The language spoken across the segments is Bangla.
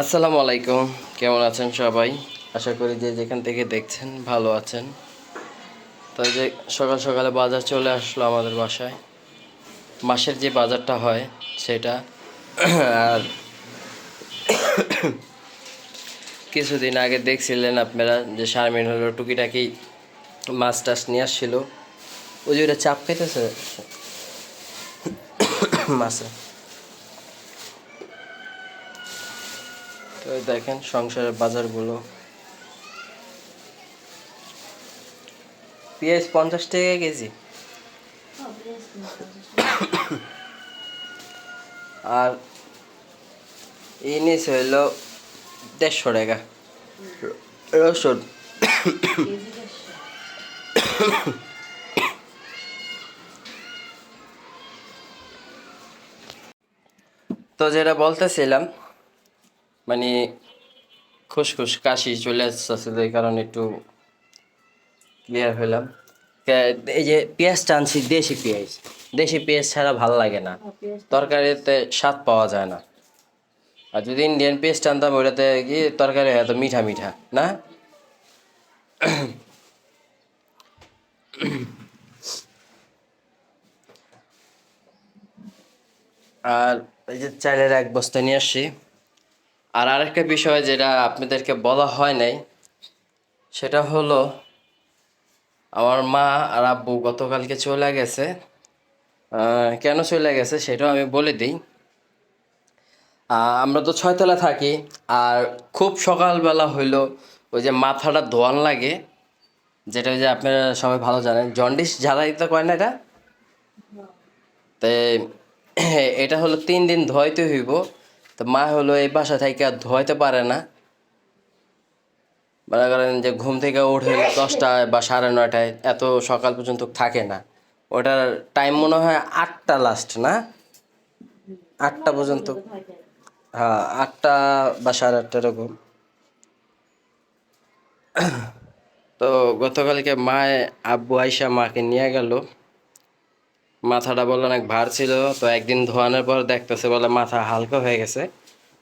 আসসালামু আলাইকুম। কেমন আছেন সবাই? আশা করি যে যেখান থেকে দেখছেন ভালো আছেন। তো যে সকাল সকালে বাজার চলে আসলো আমাদের বাসায়। মাসের যে বাজারটা হয় সেটা। আর কিছুদিন আগে দেখছিলেন আপনারা যে শারমিন হলো টুকিটাকি মাছ টাছ নিয়ে আসছিল। ওই যে ওটা চাপ খাইতেছে? মাছে। তো দেখেন সংসারের বাজারগুলো। পেঁয়াজ পঞ্চাশ টাকা কেজি। আর এই নিচে হইল দেড়শো টাকা। রসুন তো যেটা বলতেছিলাম মানে খুসখুস কাশি চলে আসছিল এই কারণে একটু ক্লিয়ার হইলাম। এই যে পেঁয়াজটা আনছি দেশি পেঁয়াজ। দেশি পেঁয়াজ ছাড়া ভালো লাগে না। তরকারিতে স্বাদ পাওয়া যায় না। আর যদি ইন্ডিয়ান পেস্ট আনতাম ওইটাতে কি তরকারি হয়তো মিঠা মিঠা না? আর এই যে চাইলের এক বস্তা নিয়ে আসছি। আর আরেকটা বিষয় যেটা আপনাদেরকে বলা হয় নাই সেটা হলো আমার মা আর আব্বু গতকালকে চলে গেছে। কেন চলে গেছে সেটাও আমি বলে দিই। আমরা তো ছয়তলা থাকি আর খুব সকালবেলা হইল ওই যে মাথাটা ধোয়ান লাগে যেটা যে আপনারা সবাই ভালো জানেন জন্ডিস জ্বালাইতে কয় না এটা? তে এটা হলো তিন দিন ধোয়াইতে হইব। তো মা হলো এই বাসা থেকে আর ধোয়াইতে পারে না। মনে করেন যে ঘুম থেকে উঠে দশটায় বা সাড়ে নয়টায় এত সকাল পর্যন্ত থাকে না। ওটার টাইম মনে হয় আটটা লাস্ট না? আটটা পর্যন্ত। হ্যাঁ আটটা বা সাড়ে আটটা এরকম। তো গতকালকে মায়ে আব্বু আইসা মাকে নিয়ে গেল। মাথাটা বলে অনেক ভার ছিল। তো একদিন ধোয়ানোর পর দেখতেছে, বলে মাথা হালকা হয়ে গেছে।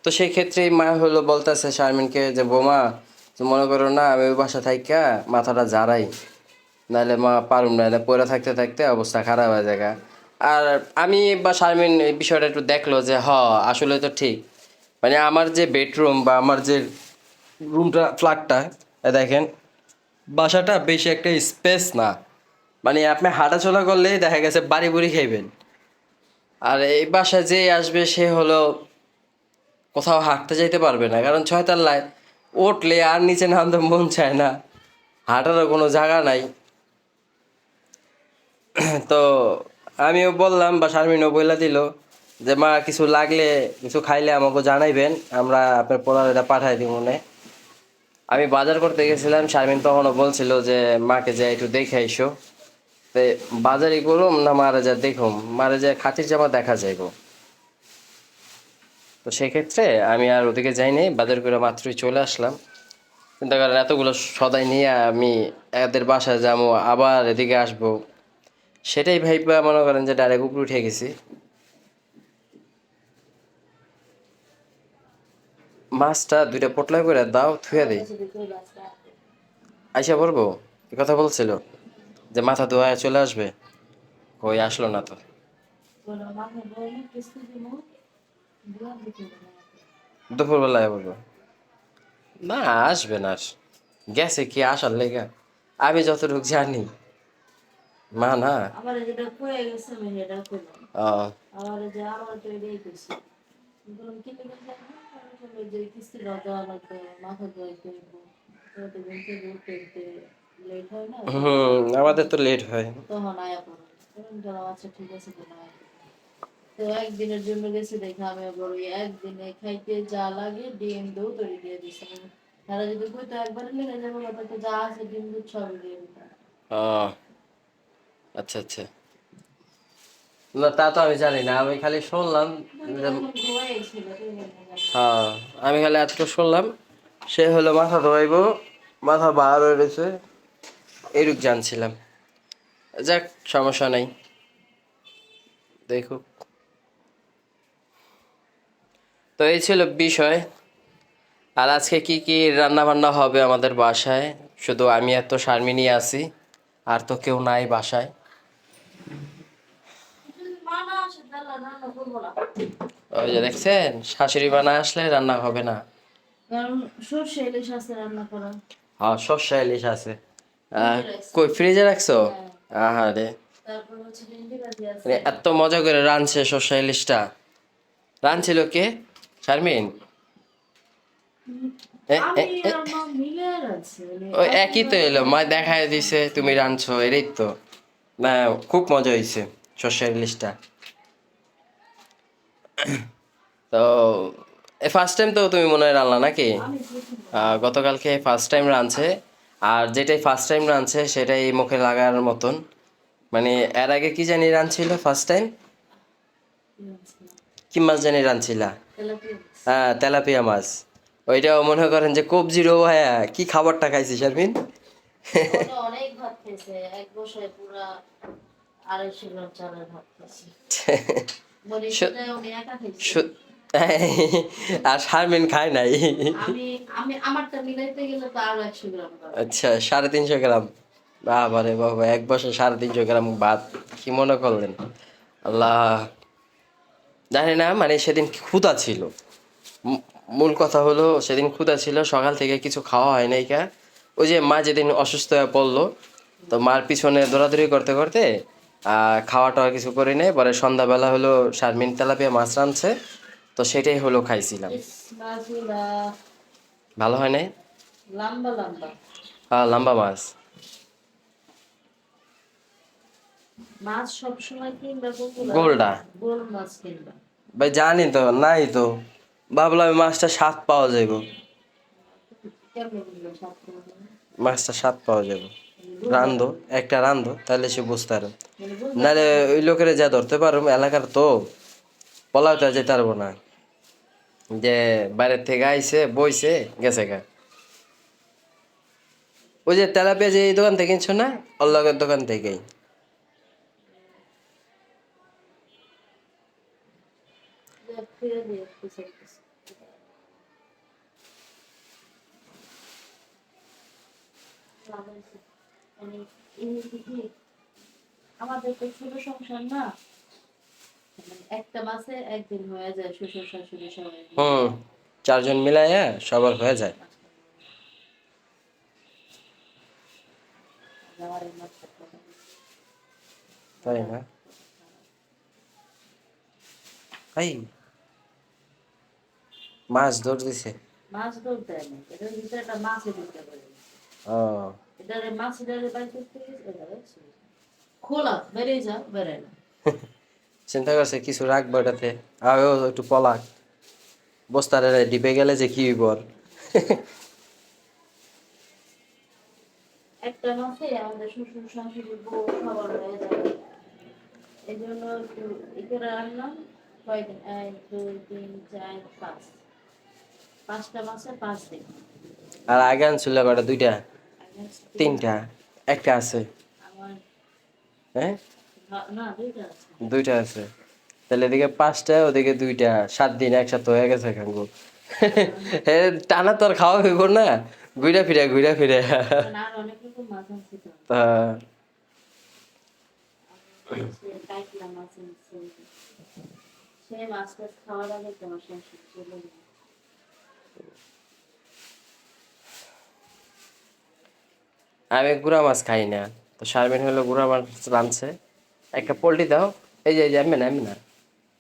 তো সেই ক্ষেত্রেই মা হলো বলতেছে শারমিনকে যে, বোমা মনে করো না, আমি ওই বাসা থাইকা, মাথাটা জারাই নাহলে মা পারুম নাহলে পড়ে থাকতে থাকতে অবস্থা খারাপ হয়ে যায় আর আমি বা শারমিন এই বিষয়টা একটু দেখল যে, হ, আসলে তো ঠিক। মানে আমার যে বেডরুম বা আমার যে রুমটা, ফ্ল্যাটটা দেখেন, বাসাটা বেশি একটা স্পেস না। মানে আপনি হাঁটাচলা করলেই দেখা গেছে বাড়ি বুড়ি খাইবেন। আর এই বাসায় যে আসবে, সে হলো কোথাও হাঁটতে যাইতে পারবে না। কারণ ছয়তলায় উঠলে আর নিচে নামতে মন চায় না। হাঁটারও কোনো জায়গা নাই। তো আমিও বললাম, বা শারমিনও বইলা দিল যে, মা, কিছু লাগলে কিছু খাইলে আমাকে জানাইবেন, আমরা আপনার পড়ার এটা পাঠাই দিই মনে। আমি বাজার করতে গেছিলাম, শারমিন তখনও বলছিল যে, মাকে যে, একটু দেখে আইসো। তে বাজারই করুম না মারা যা দেখুম, মারা যা খাতির জামা দেখা যাইব তো সেক্ষেত্রে আমি আর ওদিকে যাইনি বাজার করে মাত্রই চলে আসলাম। চিন্তা করেন, এতগুলো সদাই নিয়ে আমি এদের বাসায় যাব, আবার এদিকে আসব। সেটাই ভাইবা মনে করেন যে ডাইরেক্ট উপরে উঠে গেছি। মাছটা দুইটা পোটলা করে দাও, থুয়ে দিই। আইসা পড়ব? কথা বলছিল? যে মাথা ধোয়া চলে আসবে? কই আসলো না তো। দুপুরবেলায় বলব। না আসবে না গেছে কি আসার লেগা? আমি যতটুকু জানি। মা না। আমার গেছে হুম আমাদের তো লেট হয়। তখন আয়া পড়ো আচ্ছা ঠিক আছে তো একদিনের জন্য গেছে দেখে আমি আবার একদিনে খাইতে যা লাগে ডিম দৌ তৈরি দিয়ে দিছে। তারা যদি কইতো একবারে লেগে যাবে তো যা আছে ডিম দুধ সবই দিয়ে দিতাম। আচ্ছা আচ্ছা। না তা তো আমি জানি না আমি খালি শুনলাম হয়। আমি খালি এতটুকু শুনলাম সে হলো মাথা ধোয়াইব মাথা বার হয়ে রয়েছে এইরূপ জানছিলাম। যাক সমস্যা নাই। দেখুক। তো এই ছিল বিষয়। আর আজকে কি কি রান্না বান্না হবে আমাদের বাসায়? শুধু আমি এত শারমিনী আছি আর তো কেউ নাই বাসায়। ওই যে দেখছেন শাশুড়ি বানা আসলে রান্না হবে না। কারণ সর্ষে ইলিশ আছে রান্না করা হ্যাঁ ইলিশ আছে। কই ফ্রিজে রাখছো? আহারে। ভাজি আছে। মানে এত মজা করে রাঁধছে শস্য ইলিশটা রাঁধছিল কে? শারমিন? এ, এ, আমি এ, আর মা মিলে আছে ওই একই তো এলো। মা দেখায় দিছে তুমি রাঁধছো এরই তো। না খুব মজা হয়েছে শস্য ইলিশটা তো ফার্স্ট টাইম তো তুমি মনে হয় রান্না নাকি? গতকালকে ফার্স্ট টাইম রাঁধছে আর যেটাই ফার্স্ট টাইম রাঁধছে সেটাই মুখে লাগার মতন। মানে এর আগে কি জানি রাঁধছিল ফার্স্ট টাইম কি মাছ জানি রাঁধছিলা তেলাপিয়া হ্যাঁ তেলাপিয়া মাছ। ওইটাও মনে করেন যে কবজি রো ভাইয়া কি খাবারটা খাইছি শারমিন অনেক ভাত খেয়েছে এক পুরা আড়াইশো গ্রাম চালের ভাত খেয়েছে আর শারমিন খায় নাই? আচ্ছা সাড়ে তিনশো গ্রাম। বাবারে বাবা এক বছর সাড়ে তিনশো গ্রাম ভাত কি মনে করলেন? আল্লাহ জানি না মানে সেদিন ক্ষুদা ছিল। মূল কথা হলো সেদিন ক্ষুদা ছিল সকাল থেকে কিছু খাওয়া হয় নাই কা। ওই যে মা যেদিন অসুস্থ হয়ে পড়ল তো মার পিছনে দৌড়াদৌড়ি করতে করতে খাওয়া টাওয়া কিছু করি নাই পরে সন্ধ্যাবেলা হলো শারমিন তেলাপিয়া মাছ রাঁধছে। তো সেটাই হলো খাইছিলাম। ভালো হয় নাই? লম্বা লম্বা। হ্যাঁ লম্বা মাছ। মাছ কিনবা গোলডা? গোল মাছ কিনবা। ভাই জানি তো নাই তো। ভাবলাম মাছটা স্বাদ পাওয়া যাইব। মাছটা স্বাদ পাওয়া যাবে রান্ধো একটা রান্ধো তাহলে সে বুঝতে পারো মানে নাহলে ওই লোকেরা যা ধরতে পারো এলাকার তো পলাওতে যেতে পারব না। যে বাইরের থেকে আইসে বইছে, গেছে গা। ওই যে তেলাপিয়া যে এই দোকান থেকে কিনছো না, অল্লগের দোকান থেকেই। মানে আমাদের তো ছোট সংসার না। একটা মাসে একদিন হয়ে যায় শ্বশুর শাশুড়ি সবাই হুম চারজন মিলাইয়া সবার হয়ে যায়। তাই না? এই মাছ ধর দিছে। মাছ ধরতে হয় না এটার ভিতরে একটা মাছে ঢুকতে পারে। ও। এটারে মাছ এটারে বাইর করতে এটা? খোলা বেরিয়ে যা বেরোয় না। চিন্তা করছে কিছু রাখব এটাতে আরও একটু পলাক। বস্তারে ডিপে গেলে যে কি আর। একটা মাসে আমাদের শ্বশুর শাশুড়ি বউ খাবার হয়ে যায়। এই জন্য একটু ই করে আনলাম কয়দিন এক দুই তিন চার পাঁচ। পাঁচটা মাসে পাঁচ দিন। আর আগে আনছিল কটা দুইটা? তিনটা? একটা আছে। আমার হ্যাঁ? দুইটা আছে। তাহলে এদিকে পাঁচটা ওদিকে দুইটা। সাত দিন একসাথে হয়ে গেছে খাঙ্গু টানা তো আর খাওয়া হইব না। ঘুরা ফিরে ঘুরা ফিরে আমি গুড়া মাছ খাই না। তো শারমিন হলো গুড়া মাছ রাঁধছে। একটা পোল্ট্রি দাও। এই যে আমি না আমি না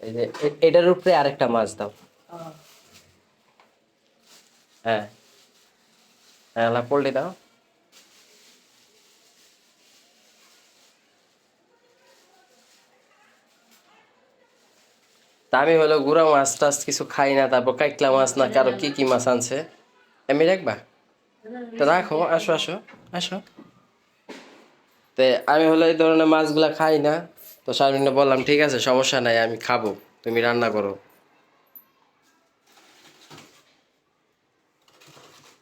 এই যে এটার উপরে আরেকটা মাছ দাও। হ্যাঁ। হ্যাঁ পোল্ট্রি দাও। তা আমি হলো গুড়া মাছ টাছ কিছু খাই না, তারপর কাইকলা মাছ না, কারও কি কি মাছ আনছে? এমনি রাখবা তো রাখো, আসো আসো আসো। তে আমি হলো এই ধরনের মাছগুলা খাই না। তো শারমিনে বললাম ঠিক আছে সমস্যা নাই আমি খাব তুমি রান্না করো।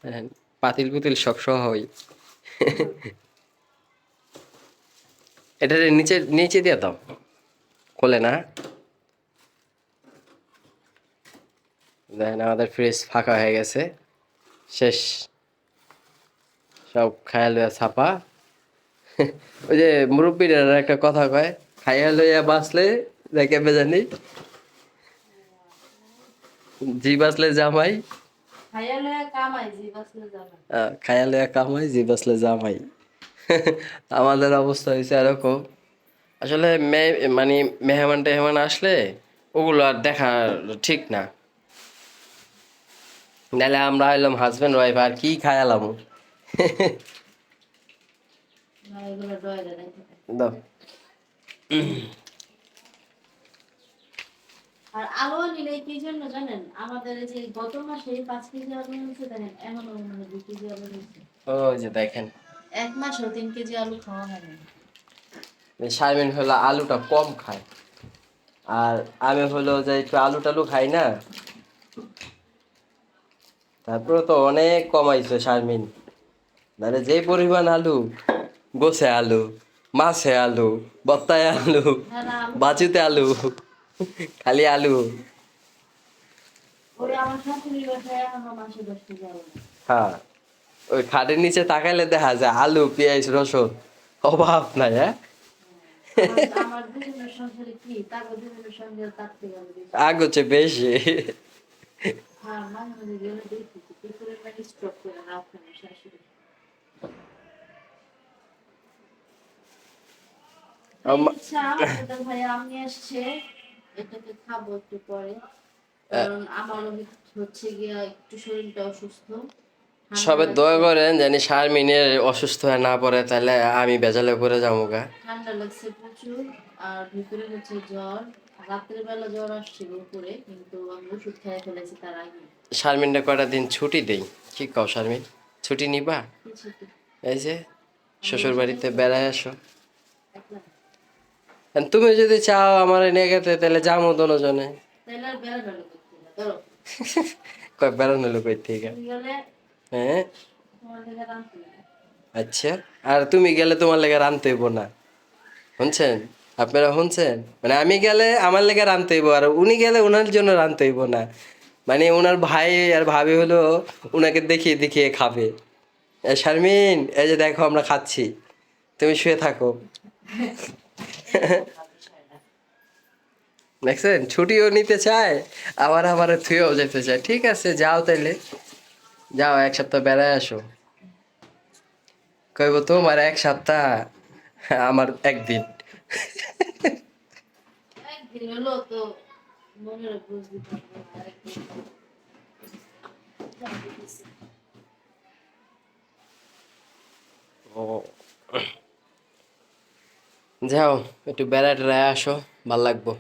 হ্যাঁ, পাতিল পুতিল সব সহ হই এটা নিচে নিচে দিয়ে দাও খোলে না। দেখেন আমাদের ফ্রিজ ফাঁকা হয়ে গেছে। শেষ। সব খায়া লইয়া ছাপা। ওই যে মুরব্বীরা একটা কথা কয় খাইয়া লইয়া বাঁচলে দেখে বেজানি জি বাঁচলে জামাই। খাইয়া লইয়া কামাই জি বাঁচলে জামাই। আমাদের অবস্থা হয়েছে এরকম। আসলে মানে মেহমান টেহমান আসলে ওগুলো আর দেখা ঠিক না। নাহলে আমরা এলাম হাজবেন্ড ওয়াইফ আর কি খায়ালাম না এগুলো ডয়রে রেখে দেয়। দাও। আর আলু নিলে কি জন্য জানেন? আমাদের যে গত মাসে পাঁচ কেজি আলু দেখেন এমন মনে দুই কেজি আলু ওই যে দেখেন। এক মাসেও তিন কেজি আলু খাওয়া শারমিন হলো আলুটা কম খায়। আর আমি হলো যে একটু আলু টালু খাই না তারপরে তো অনেক কমাইছে শারমিন। মানে যে পরিমাণ আলু গোছে আলু মাছে আলু বত্তায় আলু না আলু খালি আলু। হ্যাঁ ওই খাটের নিচে তাকাইলে দেখা যায় আলু পেঁয়াজ রসুন অভাব নাই হ্যাঁ? আমার- আমার দুজনের সংসারে কি তার দুজনের সঙ্গে তার থেকে আলু বেশি। আগ হচ্ছে বেশি হ্যাঁ মাঝে মাঝে গেলে দেখি যে কি পরিমাণ স্টক করে রাখেন আমার শাশুড়ি আমা- ওটা ভাই আমি আসছে। এটাকে খাব একটু পরে। কারণ আমারও হচ্ছে গিয়া একটু শরীরটা অসুস্থ। ঠান্ডা সবে লাগছে- দোয়া করেন জানি শারমিনের অসুস্থ হয়ে না পড়ে তাহলে আমি বেজালে করে যাব গা ঠান্ডা লাগছে প্রচুর আর ভিতরে হচ্ছে জ্বর। বেলা জ্বর আসছিল উপরে কিন্তু আমি ওষুধ খেয়ে ফেলেছি তার আগে। শারমিনটা কয়টা দিন ছুটি দেই? কি কও শারমিন? ছুটি নিবা? এই যে শ্বশুর বাড়িতে বেড়ায় আসো। তুমি যদি চাও আমার নিয়ে গেতে তাহলে যাব দুজনে কয় বেড়ানো লোক থেকে হ্যাঁ। আচ্ছা। আর তুমি গেলে তোমার লেগে রানতে হইব না। শুনছেন? আপনারা শুনছেন? মানে আমি গেলে আমার লেগে রানতে হইব আর উনি গেলে ওনার জন্য রানতে হইব না। মানে ওনার ভাই আর ভাবি হলো ওনাকে দেখিয়ে দেখিয়ে খাবে। এ শারমিন এই যে দেখো আমরা খাচ্ছি। তুমি শুয়ে থাকো। দেখছেন? ছুটিও নিতে চায় আবার আবার থুয়েও যেতে চায়। ঠিক আছে যাও তাইলে। যাও এক সপ্তাহ বেড়ায় আসো। কইব তোমার এক সপ্তাহ আমার একদিন। একদিন হলো তো মনে বুঝতে পারব না, আরেকদিন। যা দেখেছি। ও যাও একটু বেড়ায় টেড়ায় আসো ভালো লাগবো।